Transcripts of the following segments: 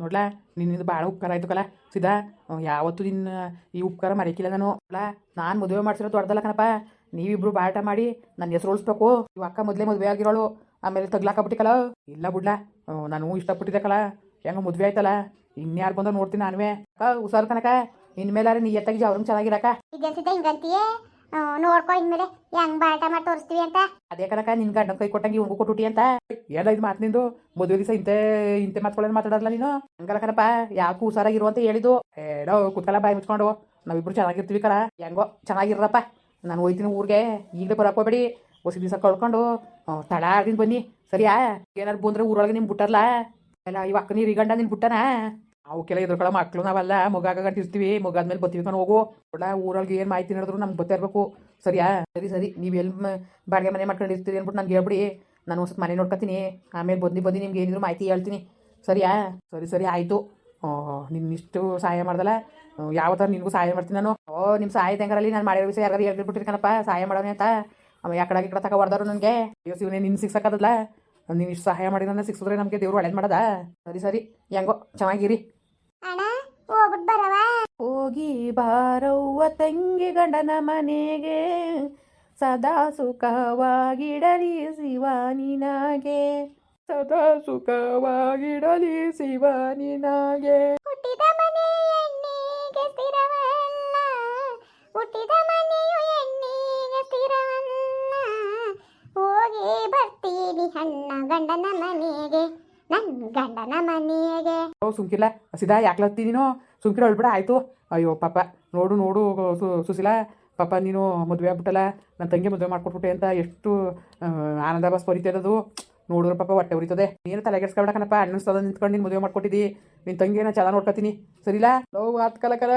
ನೋಡ್ಲಾ ನಿನ್ನಿಂದ ಭಾಳ ಉಪಕಾರ ಆಯ್ತು ಕಲ ಸೀದಾ ಯಾವತ್ತು ನಿನ್ನ ಈ ಉಪಕಾರ ಮರೆಕಿಲ್ಲ ನಾನು. ಅಲ್ಲಾ ನಾನು ಮದುವೆ ಮಾಡ್ಸಿರೋ ದೊಡ್ಡದಲ್ಲ ಕಣಪ್ಪ. ನೀವಿಬ್ರು ಬಾಟ ಮಾಡಿ ನನ್ನ ಹೆಸರು ಉಳಿಸ್ಬೇಕು. ಇವ್ ಅಕ್ಕ ಮೊದಲೇ ಮದುವೆ ಆಗಿರೋಳು. ಆಮೇಲೆ ತಗ್ಲಾಕಬಿಟ್ಟಿಕಲ್ಲ ಇಲ್ಲ ಬಿಡ್ಲಾ ನಾನು ಇಷ್ಟಪಟ್ಟಿದ್ದೆ ಕಲ. ಹೆಂಗ ಮದುವೆ ಆಯ್ತಲ್ಲ ಇನ್ಯಾರು ಬಂದ ನೋಡ್ತೀನಿ ನಾನುವೇ. ಹುಷಾರು ಕನಕ ಇನ್ಮೇಲಾರೆ ನೀ ಎತ್ತಾಗಿ ಜವ್ರಂಗ್ ಚೆನ್ನಾಗಿರಕ್ಕ. ನೋಡ್ಕೊ ಇನ್ಮೇಲೆ ಹೆಂಗ್ ಬಾಟ ಮಾಡಿ ತೋರಿಸ್ತೀವಿ ಅಂತ. ಅದೇ ಕನಕ ನಿನ್ ಗಂಡನ ಕೈ ಕೊಟ್ಟಂಗೆ ಇವ್ನಿಗೂ ಕೊಟ್ಟುಟಿ ಅಂತ. ಎಲ್ಲ ಇದು ಮಾತು ನಿಂದು? ಮದುವೆ ದಿವಸ ಇಂತೆ ಇಂತೆ ಮಾತುಗಳನ್ನ ಮಾತಾಡಲ್ಲ ನೀನು? ಹಂಗಲ್ಲ ಕಣಪ್ಪ ಯಾಕೂ ಹುಷಾರಾಗಿರು ಅಂತ ಹೇಳಿದ್ದು. ಏನೋ ಕುತ್ಕಲ್ಲ ಬಾಯಿ ಮುಚ್ಕೊಂಡು. ನಾವಿಬ್ರು ಚೆನ್ನಾಗಿರ್ತೀವಿ ಕರ ಹೆಂಗೋ ಚೆನ್ನಾಗಿರ್ರಪ್ಪ. ನಾನು ಹೋಯ್ತೀನಿ ಊರಿಗೆ. ಈಗಲೇ ಬರಕ್ಕೆ ಹೋಗ್ಬೇಡಿ. ಹೊಸ ದಿವಸ ಕಳ್ಕೊಂಡು. ಆ, ತಡ ಆಡ್ತೀನಿ ಬನ್ನಿ. ಸರಿಯಾ? ಏನಾರು ಬಂದ್ರೆ ಊರೊಳಗೆ ನಿಮ್ ಬಿಟ್ಟರ್ಲಾ? ಎಲ್ಲ ಇವಾಗ ನೀರು ಗಂಡ ನಿನ್ ಬಿಟ್ಟನ? ಅವಕ್ಕೆಲ್ಲ ಎದುರ್ಕೊಳ್ಳೋ ಮಕ್ಳು ನಾವಲ್ಲ ಮಗಾಗ ಗಂಟಿರ್ತೀವಿ ಮೇಲೆ ಬರ್ತೀವಿ ಕಣ ಹೋಗು. ಒಳ್ಳೆ ಊರೊಳಗೆ ಏನು ಮಾಹಿತಿ ನಡೆದ್ರು ನಮ್ಗೆ ಗೊತ್ತೇ ಇರಬೇಕು. ಸರಿಯಾ? ಸರಿ ಸರಿ. ನೀವು ಎಲ್ಲಿ ಬಾಡಿಗೆ ಮನೆ ಮಾಡ್ಕೊಂಡಿರ್ತೀರಿ ಅಂದ್ಬಿಟ್ಟು ನನಗೆ ಹೇಳ್ಬಿಡಿ. ನಾನು ಸ್ವಲ್ಪ ಮನೆ ನೋಡ್ಕೊತೀನಿ ಆಮೇಲೆ ಬಂದು ಬಂದು ನಿಮ್ಗೆ ಏನಿದ್ರು ಮಾಹಿತಿ ಹೇಳ್ತೀನಿ. ಸರಿಯಾ? ಸರಿ ಸರಿ, ಆಯಿತು. ನಿನ್ನ ಇಷ್ಟು ಸಹಾಯ ಮಾಡ್ದಲ್ಲ? ಯಾವ ಥರ ನಿನಗೂ ಸಹಾಯ ಮಾಡ್ತೀನಿ ನಾನು. ಓ ನಿಮ್ಮ ಸಹಾಯ ತೆಂಗರಲ್ಲಿ ನಾನು ಮಾಡಿರೋ ವಿಷಯ ಯಾರು ಹೇಳ್ಬಿಟ್ಟಿರ್ಕನಪ್ಪ ಸಹಾಯ ಮಾಡೋಣ ಅಂತ. ಅವ ಯಾಕಡೆ ಈ ಕಡೆ ತಗೋ ನನಗೆ. ಅಯ್ಯೋ ಇವನೇ ನಿನ್ನ ಸಿಕ್ಸಕ್ಕದಲ್ಲ ನೀನು ಇಷ್ಟು ಸಹಾಯ ಮಾಡಿದ್ರೆ ಸಿಕ್ಸಿದ್ರೆ ನಮಗೆ ದೇವರು ಒಳ್ಳೇದು ಮಾಡದ? ಸರಿ ಸರಿ. ಹೆಂಗೋ, ಚೆನ್ನಾಗಿರಿ. ಹೋಗಿ ಬಾರವ್ವ ತಂಗಿ ಗಂಡನ ಮನೆಗೆ. ಸದಾ ಸುಖವಾಗಿಡಲಿ ಶಿವಾನಿನಾಗೆ. ಸದಾ ಸುಖವಾಗಿಡಲಿ ಶಿವಾನಿನಾಗೆ. ನಿನಗೆ ಹುಟ್ಟಿದ ಮನೆ ಹೋಗಿ ಬರ್ತೀನಿ ಹಣ್ಣ ಗಂಡನ ಮನೆಗೆ. ನನ್ನ ಗಂಡನ ಮನೆಗೆ ಓ ಸುಮ್ಕಿಲ್ಲ ಸೀದಾ ಯಾಕ್ಲತ್ತಿ ನೀನು? ಸುಮ್ಕಿರ ಹೇಳ್ಬಿಡ ಆಯ್ತು. ಅಯ್ಯೋ, ಪಾಪ. ನೋಡು ನೋಡು ಸುಶೀಲ. ಪಾಪ, ನೀನು ಮದುವೆ ಆಗ್ಬಿಟ್ಟಲ್ಲ. ನನ್ನ ತಂಗಿ ಮದುವೆ ಮಾಡ್ಕೊಟ್ಬಿಟ್ಟೆ ಅಂತ ಎಷ್ಟು ಆನಂದ ಬಸ್ ಬರೀತಿರೋದು ನೋಡಿದ್ರೆ ಪಾಪ ಹೊಟ್ಟೆ ಉರಿತದೆ. ನೀನು ತಲೆ ಕೆಡ್ಸ್ಕೊಬೇಡಕನಪ್ಪ ಅಣ್ಣನ ಸ್ಥಳ ನಿಂತ್ಕೊಂಡು ನೀನು ಮದುವೆ ಮಾಡ್ಕೊಟ್ಟಿದ್ದಿ ನಿನ್ನ ತಂಗಿನ ಚೆನ್ನಾಗಿ ನೋಡ್ಕೊತೀನಿ. ಸರಿಲಾ? ನೋವು ಆತ್ ಕಲಕಲ ಕಲ.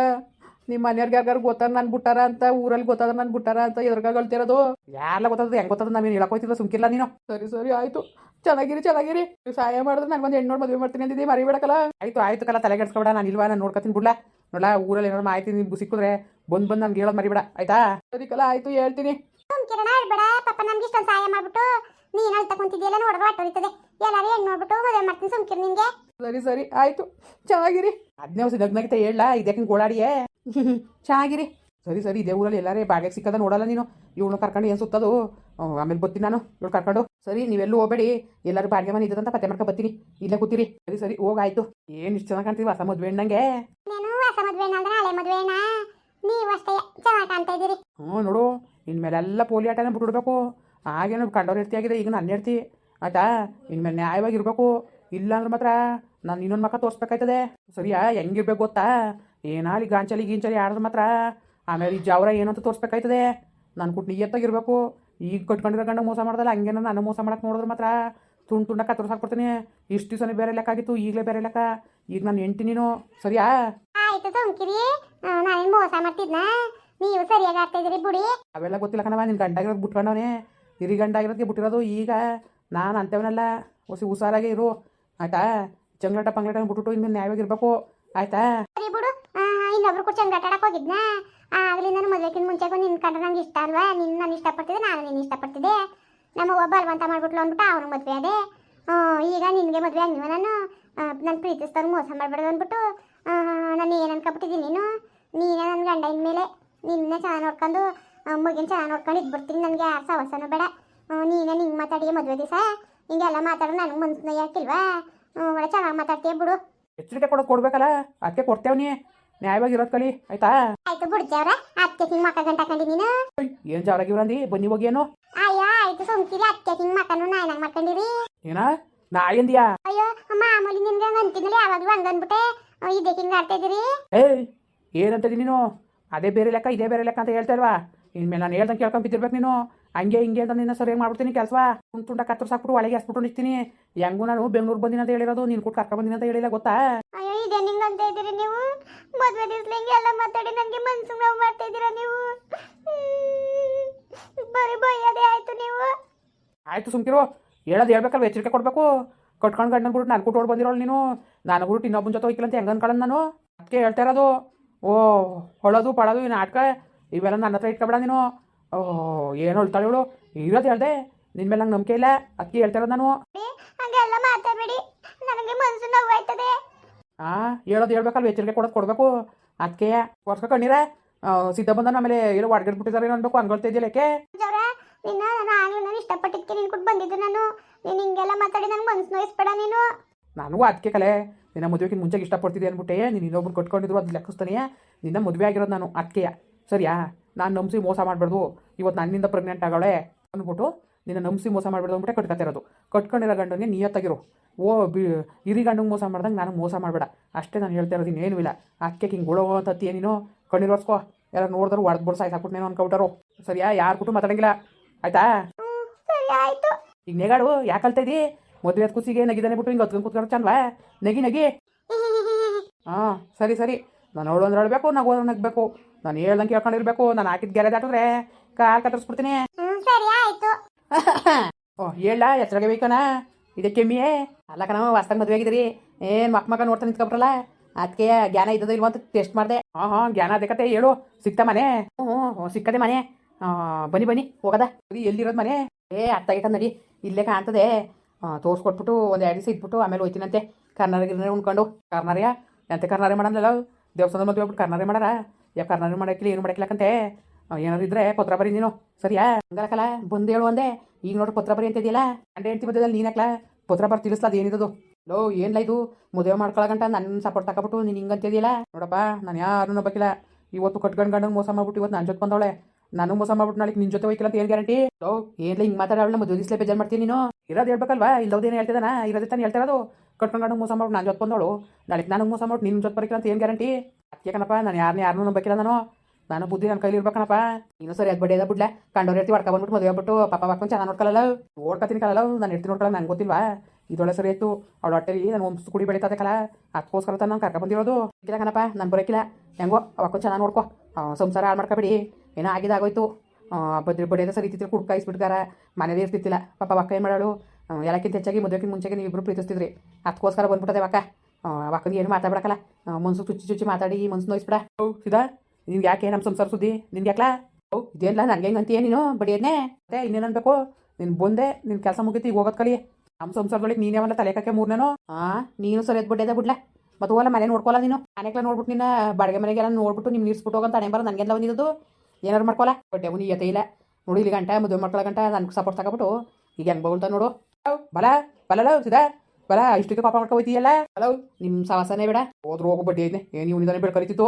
ನಿಮ್ಮ ಮನೆಯವ್ರಿಗೆ ಯಾರು ಗೊತ್ತಾರ ನಾನು ಬಿಟ್ಟಾರ ಅಂತ, ಊರಲ್ಲಿ ಗೊತ್ತಾದ ನಾನು ಬಿಟ್ಟಾರ ಅಂತ ಎದುರ್ಗಾಗ ಹೇಳ್ತಿರೋದು ಯಾರಲ್ಲ ಗೊತ್ತದ ಹೆಂಗ್ ಗೊತ್ತದ ನಾವೇನು ಹೇಳಕ್ ಹೋಯ್ತಿಲ್ಲ ಸುಮ್ಕಿಲ್ಲ ನೀನು. ಸರಿ ಸರಿ, ಆಯ್ತು. ಚೆನ್ನಾಗಿರಿ ಚೆನ್ನಾಗಿರಿ. ನೀವು ಸಹಾಯ ಮಾಡಿದ್ರೆ ಒಂದು ಹೆಣ್ಣು ಮದುವೆ ಮಾಡ್ತೀನಿ ಅಂತಿದ್ದಿ ಮರಿಬೇಡಕಲ್ಲ. ಆಯ್ತು ಆಯ್ತು ಕಲ ತಲೆ ಕೆಡ್ಸ್ಕೊಬೇಡ ನಾನು ಇಲ್ವಾ ನಾನು ನೋಡ್ಕೊತೀನಿ ಬಿಡ್ಲಾ. ನೋಡ ಊರಲ್ಲಿ ಏನಾದ್ರು ಮಾಹಿತಿ ನೀವು ಸಿಕ್ಕಿದ್ರೆ ಬಂದು ಬಂದು ನನ್ಗೆ ಹೇಳೋದು ಮರಿಬೇಡ ಆಯ್ತಾ? ಸರಿ ಕಲ ಆಯ್ತು ಹೇಳ್ತೀನಿ. ಸುಮ್ಕಿರಣ ಹೇಳ್ಬೇಡ ಪಾಪ ನಮ್ಗೆ ಇಷ್ಟೊಂದು ಸಹಾಯ ಮಾಡ್ಬಿಟ್ಟು ನೀನು ಅಲ್ಲಿ ತಗೊಂತಿದ್ಯಲ್ಲ ನೋಡಿದ್ರೆ ಹೊಟ್ಟೆ ಹೊಡಿತದೆ. ಎಲ್ಲಾರು ಹೆಣ್ಣು ನೋಡ್ಬಿಟ್ಟು ಮದುವೆ ಮಾಡ್ತೀನಿ ಸುಮ್ಕಿರ್ ನಿನ್ಗೆ. ಸರಿ ಸರಿ ಆಯ್ತು. ಚೆನ್ನಾಗಿರಿ. ಅದನ್ನೇ ಹೊಸ ದಗ್ನಾಗಿತ್ತ ಹೇಳ ಇದಕ್ಕೆ ಗೋಳಾಡಿಯೇ? ಚೆನ್ನಾಗಿರಿ. ಸರಿ ಸರಿ ಇದೇ ಊರಲ್ಲಿ ಎಲ್ಲಾರೇ ಬಾಡಿಗೆ ಸಿಕ್ಕದ ನೋಡಲ್ಲ ನೀನು. ಇವಳು ಕರ್ಕೊಂಡು ಏನು ಸುತ್ತದು? ಆಮೇಲೆ ಬರ್ತೀನಿ ನಾನು. ಇವಳು ಕರ್ಕೊಂಡು. ಸರಿ ನೀವೆಲ್ಲೂ ಹೋಗ್ಬೇಡಿ. ಎಲ್ಲರೂ ಬಾಡಿಗೆ ಮನೆ ಇದ್ದದಂತ ಪತ್ತೆ ಮಾಡ್ಕೊ ಬರ್ತೀನಿ. ಇಲ್ಲೇ ಕೂತಿರಿ. ಸರಿ ಸರಿ ಹೋಗಾಯ್ತು. ಏನು ಇಷ್ಟು ಚೆನ್ನಾಗಿ ಕಾಣ್ತೀವಿ ಹೊಸ ಮದುವೆ ಕಾಣ್ತಾ ಹ್ಞೂ ನೋಡು ಇನ್ಮೇಲೆಲ್ಲ ಪೋಲಿ ಆಟನ ಬಿಟ್ಬಿಡ್ಬೇಕು ಆಗೇನು ಕಂಡವ್ರ ಹೆಡ್ತಿ ಆಗಿದೆ ಈಗ ನನ್ನ ಹೆರ್ತಿ ಆಯ್ತಾ? ಇನ್ಮೇಲೆ ನ್ಯಾಯವಾಗಿರ್ಬೇಕು ಇಲ್ಲ ಅಂದ್ರೆ ಮಾತ್ರ ನಾನು ಇನ್ನೊಂದು ಮಕ್ಕ ತೋರಿಸ್ಬೇಕಾಯ್ತದೆ. ಸರಿಯಾ ಹೆಂಗಿರ್ಬೇಕು ಗೊತ್ತಾ? ಏನಾಲಿ ಗಾಂಚಲಿ ಗೀಂಚಲಿ ಆಡಿದ್ರೆ ಮಾತ್ರ. ಆಮೇಲೆ ಈ ಜಾವ್ರ ಏನು ಅಂತ ತೋರಿಸ್ಬೇಕಾಯ್ತದೆ. ನಾನು ಕುಟ್ ನಿಯತ್ತಾಗಿರ್ಬೇಕು ಈಗ ಕಟ್ಕೊಂಡಿರೋ ಗಂಡ ಮೋಸ ಮಾಡ್ದಲ್ಲ ಹಂಗೇನ ನಾನು ಮೋಸ ಮಾಡಕ್ಕೆ ನೋಡಿದ್ರೆ ಮಾತ್ರ ತುಂಡು ತುಂಡಕ್ಕೆ ಕತ್ತರ್ಸ್ ಕೊಡ್ತೀನಿ. ಇಷ್ಟು ದಿವಸನೇ ಬೇರೆ ಲೆಕ್ಕ ಆಗಿತ್ತು ಈಗಲೇ ಬೇರೆ ಲೆಕ್ಕ. ಈಗ ನಾನು ಎಂಟಿ ನೀನು ಸರಿಯಾ? ಆಯ್ತು ಸೋಂಕಿರಿ ನಾನೇನು ಮೋಸ ಮಾಡ್ತಿದ್ನ? ನೀವು ಸರಿಯಾಗಿ ಬುಡಿ. ಅವೆಲ್ಲ ಗೊತ್ತಿಲ್ಲ ಕಣವ ನಿನ್ನ ಗಂಡಾಗಿರೋದು ಬಿಟ್ಕೊಂಡವನೇ. ಹಿರಿ ಗಂಡಾಗಿರೋದಕ್ಕೆ ಬಿಟ್ಟಿರೋದು ಈಗ. ನಾನು ಅಂತವನಲ್ಲ ಹೊಸಿ ಹುಷಾರಾಗೆ ಇರು. ಆಯ್ತಾ? ಚಂಗ್ಲಾಟ ಪಂಗ್ಲಾಟ ಬಿಟ್ಬಿಟ್ಟು ಇನ್ನು ನ್ಯಾಯವಾಗಿರ್ಬೇಕು ಆಯ್ತಾ? ಇನ್ನೊಬ್ರು ಕೂಡ ಚಂದ ಆಟಾಡಕ್ಕೆ ಹೋಗಿದ್ನ? ಆಗ್ಲಿಂದ ಮದ್ವೆಕಿನ ಮುಂಚೆಗೂ ನಿನ್ನ ಕಂಡ್ರೆ ನಂಗೆ ಇಷ್ಟ ಅಲ್ವಾ? ನಿನ್ನ ನಾನು ಇಷ್ಟಪಡ್ತಿದ್ದೆ, ನಾನು ನಿನ್ನ ಇಷ್ಟಪಡ್ತಿದ್ದೆ. ನಮ್ಮ ಒಬ್ಬ ಅಲ್ವಂತ ಮಾಡ್ಬಿಟ್ಲು ಅಂದ್ಬಿಟ್ಟು ಅವನು ಮದುವೆ ಅದೇ ಈಗ ನಿನಗೆ ಮದುವೆ ಆಗಿವ ನಾನು? ನಾನು ಪ್ರೀತಿಸ್ದವ್ರು ಮೋಸ ಮಾಡಬಾರ್ದು ಅಂದ್ಬಿಟ್ಟು ನಾನು ಏನು ಅನ್ಕೊಬಿಟ್ಟಿದ್ದೀನಿ ನೀನು? ನೀನೇ ನನ್ನ ಗಂಡ ಇನ್ಮೇಲೆ. ನಿನ್ನೆ ಚೆನ್ನಾಗಿ ನೋಡ್ಕೊಂಡು ಮಗಿನ ಚೆನ್ನಾಗಿ ನೋಡ್ಕೊಂಡು ಇದ್ಬಿಡ್ತೀನಿ ನನಗೆ, ಯಾರು ಸವಸನೂ ಬೇಡ. ನೀನೇ ನಿಂಗೆ ಮಾತಾಡಿ ಮದುವೆ ದಿವಸ? ಹಿಂಗೆಲ್ಲ ಮಾತಾಡೋ ನನಗೆ ಮನ್ಸನ್ನ ಯಾಕಿಲ್ವಾ ಒಳ್ಳೆ ಚೆನ್ನಾಗಿ ಮಾತಾಡ್ತೀಯ ಬಿಡು. ಎಚ್ಚರಿಕೆ ಕೊಡೋದು ಕೊಡ್ಬೇಕಲ್ಲ? ಅದಕ್ಕೆ ಕೊಡ್ತೇವನಿ ನ್ಯಾಯವಾಗಿರೋದು ಕಲಿ ಆಯ್ತಾ? ಆಯ್ತು ಬಿಡ್ತೇವ್ರ ಅದಕ್ಕೆ ಹಿಂಗ್ ಮಕ್ಕ ಗಂಟ ಕಂಡಿ ನೀನು. ಏನು ಜಾರಾಗಿವ್ರಂದಿ ಬನ್ನಿ ಹೋಗಿ ಏನು. ಅಯ್ಯ ಆಯ್ತು ಸುಮ್ಕಿರಿ. ಅದಕ್ಕೆ ಹಿಂಗ್ ಮಕ್ಕನು ನಾಯಿನಾಗ ಮಾಡ್ಕೊಂಡಿರಿ. ಏನ? ನಾಯಂದಿಯಾ ಅಯ್ಯೋ ಮಾಮೂಲಿ ನಿಮ್ಗೆ ಅಂತಿನಲ್ಲಿ ಯಾವಾಗ್ಲೂ ಹಂಗ ಅಂದ್ಬಿಟ್ಟೆ? ಇದಕ್ಕೆ ಹಿಂಗ ಆಡ್ತಾ ಇದ್ದೀರಿ. ಏಯ್ ಏನಂತದಿ ನೀನು? ಅದೇ ಬೇರೆ ಲೆಕ್ಕ ಇದೇ ಬೇರೆ ಲೆಕ್ಕ ಅಂತ ಹೇಳ್ತಾ ಇಲ್ವಾ? ಇನ್ಮೇಲೆ ನಾನು ಹೇಳ್ದಂಗೆ ಕೇಳ್ಕೊಂಡ್ ಬಿದ್ದಿರ್ಬೇಕು ನೀನು. ಹಂಗೆ ಹಿಂಗೆ ಅಂತ ನಿನ್ನ ಸರಿಯಾಗಿ ಮಾಡ್ಬಿಡ್ತೀನಿ ಕೆಲಸ ತುಂಡು ತುಂಡ ಕತ್ತರ್ಸಾಕ್ಬಿಟ್ಟು ಒಳಗೆ ಹಾಸ್ಬಿಟ್ಟು ನಿಂತೀನಿ ಹೆಂಗೂ ನಾನು ಬೆಂಗಳೂರು ಬಂದಿನ ಅಂತ ಹೇಳಿರೋದು ನೀನು ಕೊಟ್ಟು ಕರ್ಕೊಂಡ್ ಬಂದಿನ ಅಂತ ಹೇಳಿಲ್ಲ ಗೊತ್ತಾ? ಅಯ್ಯೋ ಇದೇ ಅಂತ ಇದ್ದೀರಿ ನೀವು? ಮದ್ವೆ ಎಲ್ಲ ಮಾತಾಡಿ ನನಗೆ ಮನ್ಸು ನೋವು ಮಾಡ್ತಾ ಇದ್ದೀರಾ ನೀವು. ಬರೀ ಆಯ್ತು ನೀವು. ಆಯ್ತು ಸುಮ್ಕಿರು ಹೇಳೋದು ಹೇಳ್ಬೇಕಲ್ಲ ಎಚ್ಚರಿಕೆ ಕೊಡಬೇಕು? ಕಟ್ಕೊಂಡು ಗಂಡನ ಬಿಟ್ಟು ನಾನು ಕೊಟ್ಟು ಬಂದಿರೋಳು ನೀನು ನಾನು ಬಿಟ್ಟು ಇನ್ನೊಬ್ಬನ ಜೊತೆ ಹೋಗಿಲ್ಲ ಅಂತ ಹೆಂಗೆ ಅನ್ಕೊಳ್ಳೋದು ನಾನು? ಅದಕ್ಕೆ ಹೇಳ್ತಾ ಇರೋದು ಓ ಹೊಳೋದು ಪಳೋದು ಈ ನಾಟಕ ಇವೆಲ್ಲ ನನ್ನ ಹತ್ರ ಇಟ್ಕೊಬೇಡ ನೀನು. ಓ ಏನು ಹೇಳ್ತಾಳೆ ಇವಳು ಇರೋದು ಹೇಳ್ದೆ. ನಿನ್ ಮೇಲೆ ನಂಗೆ ನಂಬಿಕೆ ಇಲ್ಲ. ಅದಕ್ಕೆ ಹೇಳ್ತಾ ಇರೋದು ನಾನು. ಹಂಗೆಲ್ಲ ಮಾತಾಡಬೇಡಿ. ನನಗೆ ಮನಸ್ಸು ನೋವಾಯ್ತದೆ. ಆ ಹಾಂ ಹೇಳೋದು ಹೇಳ್ಬೇಕಲ್ವ? ಎಚ್ಚರಿಕೆ ಕೊಡೋದು ಕೊಡಬೇಕು. ಅದಕ್ಕೆ ವರ್ಷ ಕಣ್ಣೀರ. ಸಿದ್ಧ ಬಂದ ಆಮೇಲೆ ಏನೋ ಬಿಟ್ಟಿದ್ದಾರೆ ಅನ್ಬೇಕು. ಅನ್ಕೊಳ್ತಾ ಇದೆಯಲ್ಲ ಯಾಕೆ ನಿನ್ನ ನಾನು ಆಗ್ಲೂ ನಾನು ನೀನು ಕೊಟ್ಟು ಬಂದಿದ್ದೆ ನಾನು. ನೀನು ಹಿಂಗೆಲ್ಲ ಮಾತಾಡಿ ನನಗೆ ಮನ್ಸು ನೋಯಿಸ್ಬೇಡ ನೀನು. ನನಗೂ ಅದಕ್ಕೆ ಕಲೆ. ನಿನ್ನ ಮದುವೆಗೆ ಮುಂಚೆಗೆ ಇಷ್ಟಪಡ್ತಿದ್ದೆ ಅಂದ್ಬಿಟ್ಟೆ ನೀನು ಇನ್ನೊಬ್ರು ಕಟ್ಕೊಂಡಿದ್ರು ಅದು ಲೆಕ್ಕಿಸ್ತಾನೆ. ನಿನ್ನ ಮದುವೆ ಆಗಿರೋದು ನಾನು. ಅಕ್ಕೆಯ ಸರಿಯಾ? ನಾನು ನಂಬಿಸಿ ಮೋಸ ಮಾಡಬಾರ್ದು. ಇವತ್ತು ನನ್ನಿಂದ ಪ್ರೆಗ್ನೆಂಟ್ ಆಗೋಳೆ ಅಂದ್ಬಿಟ್ಟು ನಿನ್ನ ನಂಬಿಸಿ ಮೋಸ ಮಾಡಬಾರ್ದು ಅಂದ್ಬಿಟ್ಟೆ ಕಟ್ಕೊತಿರೋದು ಕಟ್ಕೊಂಡಿರೋ ಗಂಡನಿಗೆ ನಿಯತ್ತಾಗಿರು. ಓ ಬಿ ಹಿರಿ ಗಂಡಂಗೆ ಮೋಸ ಮಾಡ್ದಂಗೆ ನಾನು ಮೋಸ ಮಾಡಬೇಡ. ಅಷ್ಟೇ ನಾನು ಹೇಳ್ತಾ ಇರೋದು ಇನ್ನೇನು ಇಲ್ಲ. ಅಕ್ಕೆ ಹಿಂಗೆ ಗುಳೋ ಏನು ಕಣ್ಣಿರೋಸ್ಕೋ ಕಣ್ಣೀರು ಒರ್ಸ್ಕೋ. ಯಾರು ನೋಡಿದ್ರು ಹೊಡೆದು ಬಿಡು ಸಾಯ್ಸಾಕ್ಬಿಟ್ಟು ಅನ್ಕೊಬಿಟ್ಟಾರು ಸರಿಯಾ? ಯಾರು ಕುಟುಂಬ ಮಾತಾಡಂಗಿಲ್ಲ. ಆಯ್ತಾ? ಈಗ ನೆಗಾಡು. ಯಾಕೆ ಕಲ್ತಾ ಇದೀ? ಮದುವೆ ಕುಸಿಗೆ ನಗಿದಾನೆ ಬಿಟ್ಟು ಹಿಂಗೆ ಹತ್ಕೊಂಡು ಕೂತ್ಕೊಂಡು ಚಂದ್ವಾ ನಗಿ ನಗಿ. ಹಾಂ ಸರಿ ಸರಿ. ನಾನು ಅವಳು ಅಂದ್ರೆ ಹೇಳ್ಬೇಕು ನಾವು ನಗಬೇಕು ನಾನು ಹೇಳ್ದಂಗೆ ಕೇಳ್ಕೊಂಡಿರ್ಬೇಕು ನಾನು ಹಾಕಿದ ಗೆರೆ ದಾಟಿದ್ರೆ ಕಾಲ್ ಕತ್ತರಿಸ್ಬಿಡ್ತೀನಿ. ಸರಿ ಆಯ್ತು. ಓ ಹೇಳ ಎಚ್ಚರಗೆ ಬೇಕನ ಇದೆ ಕೆಮ್ಮಿಯೇ? ಅಲ್ಲ ಕಣ ವಾಸ್ತವ ಮದುವೆ ಆಗಿದ್ರಿ ಏನು ಮಕ್ಕ ಮಕ್ಕ ನೋಡ್ತಾ ನಿಂತ್ಕೊಬ್ರಲ್ಲ ಅದಕ್ಕೆ ಜ್ಞಾನ ಇದ್ದದ ಇಲ್ವ ಅಂತ ಟೆಸ್ಟ್ ಮಾಡಿದೆ. ಹಾ ಹಾಂ ಜ್ಞಾನ ಕತೆ ಹೇಳು. ಸಿಕ್ತ ಮನೆ. ಹ್ಞೂ ಹ್ಞೂ ಸಿಕ್ಕದೆ ಮನೆ. ಬನ್ನಿ ಬನ್ನಿ ಹೋಗದ. ಬರೀ ಎಲ್ಲಿರೋದು ಮನೆ? ಏ ಅತ್ತಾಗಿಟ್ಟ ನಡಿ. ಇಲ್ಲೇ ಕಾಣ್ತದೆ. ತೋರಿಸ್ಕೊಟ್ಬಿಟ್ಟು ಒಂದು ಎರಡು ದಿವಸ ಇದ್ಬಿಟ್ಟು ಆಮೇಲೆ ಹೋಯ್ತೀನಂತೆ. ಕರ್ನಾಟಕ ಉಂಡ್ಕೊಂಡು ಉಣ್ಕೊಂಡು. ಕರ್ನಾರ್ಯ ಎಂತ ಕರ್ನಾಟಕ ಮಾಡಲ್ಲ ದೇವಸ್ಥಾನದ ಮದುವೆ ಹೋಗ್ಬಿಟ್ಟು ಕರ್ನಾರೆ ಮಾಡಾರ? ಯಾ ಕರ್ನಾರೆ ಮಾಡಕ್ಕಿಲ್ಲ ಏನು ಮಾಡಕ್ಕಿಲ್ಲಕಂತೆ ಏನಾದ್ರು ಇದ್ರೆ ಪತ್ರ ಬರೀ ನೀನು, ಸರಿಯಾ? ಹಂಗಲಕಲ್ಲ ಬಂದು ಹೇಳು ಅಂದೆ. ಈಗ ನೋಡ್ರಿ ಪತ್ರ ಬರಿ ಅಂತಿದೆಯಲ್ಲ ಅಂಡೆ ಹೆಂಡತಿ ಮಧ್ಯದಲ್ಲಿ ನೀನಕ್ಲ ಪತ್ರ ಬರ್ ತಿಳಿಸ್ಲ ಅದು? ಏನಿರೋದು ಲೋ, ಏನ್ಲ ಇದು? ಮದುವೆ ಮಾಡ್ಕೊಳಗಂಟ ನನ್ನ ಸಪೋರ್ಟ್ ತಗೊಬಿಟ್ಟು ನೀನು ಹಿಂಗಂತಿದೆಯಲ್ಲ ನೋಡಪ್ಪ, ನಾನು ಯಾರು ನಂಬಕ್ಕಿಲ್ಲ ಇವತ್ತು ಕಟ್ಕೊಂಡು ಗಂಡನ ಮೋಸ ಮಾಡ್ಬಿಟ್ಟು ಇವತ್ತು ನನ್ನ ಜೊತೆ ಬಂದವಳೆ. ನಾನು ಮೋಸ ಮಾಡ್ಬಿಟ್ಟು ನಾಳೆ ನಿನ್ನ ಜೊತೆ ಹೋಯ್ಕಿಲ್ಲ ಅಂತ ಏನು ಗ್ಯಾರಂಟಿ ಓ ಏನ್ ಹಿಂಗೆ ಮಾತಾಡವಳ ಮದುವೆ ದಿಸ್ಲೇ ಮಾಡ್ತೀನಿ ನೀನು? ಇರೋದು ಹೇಳ್ಬೇಕಲ್ವಾ? ಇಲ್ಲದೇನು ಹೇಳ್ತಿದ್ದಾನ ಇರೋದೇ ತಾನು ಹೇಳ್ತಾ ಇರೋದು. ಕಟ್ಕೊಂಡು ಮೋಸ ಮಾಡ್ಬಿಟ್ಟು ನಾನು ಜೊತೆ ಬಂದವಳು. ನಾಳೆ ನಾನು ಮೋಸ ಮಾಡ್ಬಿಟ್ಟು ನಿನ್ನ ಜೊತೆ ಬರಕಿಲ್ಲ ಅಂತ ಏನು ಗ್ಯಾರಂಟಿ ಅದಕ್ಕೆ ಕಣಪ್ಪ, ನಾನು ಯಾರನ್ನ ಯಾರನ್ನೂ ನಂಬಕ್ಕಿಲ್ಲ ನಾನು. ನಾನು ಬುದ್ಧಿ ನನ್ನ ಕೈಲಿ ಇರ್ಬೇಕಣಪ್ಪ ನೀನು ಸರಿ ಅದು ಬಡ್ಡಿ ಅದ ಬಿಡ್ಲ. ಕಂಡೋರ್ ಇರ್ತಿ ಮಾಡ್ಕೊ ಬಂದ್ಬಿಟ್ಟು ಮದುವೆ ಆಗ್ಬಿಟ್ಟು ಪಾಪ ಹಾಕೊಂಡು ಚೆನ್ನಾಗಿ ನೋಡ್ಕೊಳ್ಳಲ್ಲ ಓಡ್ಕತ್ತೀನಿ ಕಲಲ್ಲ ನಾನು ಇರ್ತೀನಿ ನೋಡ್ಕೊಳ್ಳ ನಂಗೆ ಗೊತ್ತಿಲ್ವಾ? ಇದೊಳ್ಳೆ ಸರಿ ಆಯ್ತು. ಅವಳ ಹೊಟ್ಟೆಲಿ ನಾನು ಒಂದು ಕುಡಿ ಬೆಳೀತದೆ ಕಲ. ಅದಕ್ಕೋಸ್ಕರ ನಾನು ಕರ್ಕ ಬಂದಿರೋದು. ಇಲ್ಲ ಕಣಪ್ಪ, ನಾನು ಬರೋಕಿಲ್ಲ. ಹೆಂಗೋ, ಅವಕ್ಕೂ ಚೆನ್ನಾಗಿ ನೋಡ್ಕೊ. ಸಂಸಾರ ಹಾಳು ಮಾಡ್ಕೊಬೇಡಿ ಏನೋ ಆಗಿದಾಗೋಯ್ತು ಬದ್ರಿ ಬಡಿಯದ ಸರಿ ಇತ್ತಿತ್ತು ಕುಡ್ಕ ಇಸ್ಬಿಟ್ಗಾರ. ಮನೇಲಿ ಇರ್ತಿತ್ತಿಲ್ಲ. ಪಾಪ ಅಕ್ಕ ಏನು ಮಾಡೋಳು? ಎಲ್ಲಕ್ಕಿಂತ ಹೆಚ್ಚಾಗಿ ಮದುವೆಕ್ಕಿಂತ ಮುಂಚೆಗೆ ನೀವಿಬ್ಬರು ಪ್ರೀತಿಸ್ತಿದ್ರಿ. ಅದಕ್ಕೋಸ್ಕರ ಬಂದ್ಬಿಟ್ಟದೆ ಅಕ್ಕ. ಅಕ್ಕನಿಗೆ ಏನು ಮಾತಾಡ್ಬಿಡಕ್ಕಲ್ಲ. ಮನ್ಸು ಚುಚ್ಚಿ ಚುಚ್ಚಿ ಮಾತಾಡಿ, ಮನ್ಸು ನೋಯಿಸ್ಬಿಡ. ಓ ಸಿದಾ ನಿನ್ಗೆ ಯಾಕೆ ನಮ್ಮ ಸಂಸಾರ ಸುದ್ದಿ? ನಿನ್ಗೆ ಯಾಕ್ಲಾ? ಓ ಇದೇನಿಲ್ಲ ನನಗೆ ಹೆಂಗೆ ಅಂತೀಯ ನೀನು? ಬಡಿಯೋದ್ನೇ ಮತ್ತೆ ಇನ್ನೇನು ಅನ್ಬೇಕು? ನೀನು ಬಂದೆ ನಿನ್ನ ಕೆಲಸ ಮುಗೀತಿ, ಈಗ ಹೋಗೋದು ಕಲಿ. ನಮ್ಮ ಸಂಸಾರದೊಳಗೆ ನೀನೇ ಅವಲ್ಲ ತಲೆ ಕಾಕೆ ಮೂರ್ನೇನೋ? ಹಾಂ ನೀನು ಸರಿ ಎದ್ದು ಬಡ್ಡೆದ ಬಿಡ್ಲಾ? ಮತ್ತು ಹೋಗಲ್ಲ ಮನೆ ನೋಡ್ಕೊಲ್ಲ ನೀನು? ಮನೆಗೆಲ್ಲ ನೋಡ್ಬಿಟ್ಟು ನಿನ್ನ, ಬಾಡಿಗೆ ಮನೆಗೆಲ್ಲ ನೋಡ್ಬಿಟ್ಟು ನಿಮ್ಮ ನೀರ್ಸ್ಬಿಟ್ಟು ಹೋಗಂತ ಹಣೆ ಬರ ನನಗೆಲ್ಲ ಬಂದಿದ್ದು ಏನಾರು ಮಾಡ್ಕೊಲ್ಲ ಬಟ್ ಅವನು ಈಯತೆ ಇಲ್ಲ ನೋಡಿ ಇಲ್ಲಿ ಗಂಟೆ ಮದುವೆ ಮಕ್ಕಳ ಗಂಟೆ ನನಗೆ ಸಪೋರ್ಟ್ ತಗೊಬಿಟ್ಟು. ಈಗ ಹೆಂಗೆ ಬಗಳ್ತಾ ನೋಡು. ಹೌ ಬಲ ಬಲಲ್ಲ ಸಿದಾ ಬಲ ಇಷ್ಟಕ್ಕೆ ಪಾಪ ಮಾಡ್ಕೊ ಹೋಯ್ತೀಯಲ್ಲ ಹಲೋ ನಿಮ್ಮ ಸಾವಾಸನೇ ಬೇಡ. ಹೋದ್ರು ಹೋಗು ಬಡ್ಡಿ ಐತೆ ಏನು ನಿಧಾನ ಬೇಡ ಕರಿತಿತ್ತು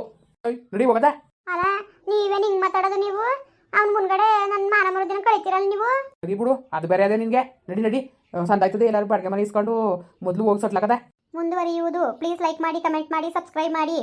ನೋಡಿ ಹೋಗದ. ಅಲ್ಲ ನೀವೇನು ಹಿಂಗೆ ಮಾತಾಡೋದು ನೀವು? ಅವ್ನ ಮುಂದ್ಗಡೆ ನನ್ನ ಮಾನ ಮರು ದಿನ ಕಳಿತೀರಲ್ಲ ನೀವು? ಸರಿ ಬಿಡು ಅದು ಬೇರೆ ಅದೇ ನಿನಗೆ. ನಡಿ ನಡಿ. ಸಂದಾಯ್ತದೆ ಎಲ್ಲರೂ ಬಾಡಿಗೆ ಮನೆ ಇಸ್ಕೊಂಡು ಮೊದಲು ಹೋಗಿ ಸಟ್ಲಾಕದ ಮುಂದುವರಿಯುವುದು. ಪ್ಲೀಸ್ ಲೈಕ್ ಮಾಡಿ ಕಮೆಂಟ್ ಮಾಡಿ ಸಬ್ಸ್ಕ್ರೈಬ್ ಮಾಡಿ.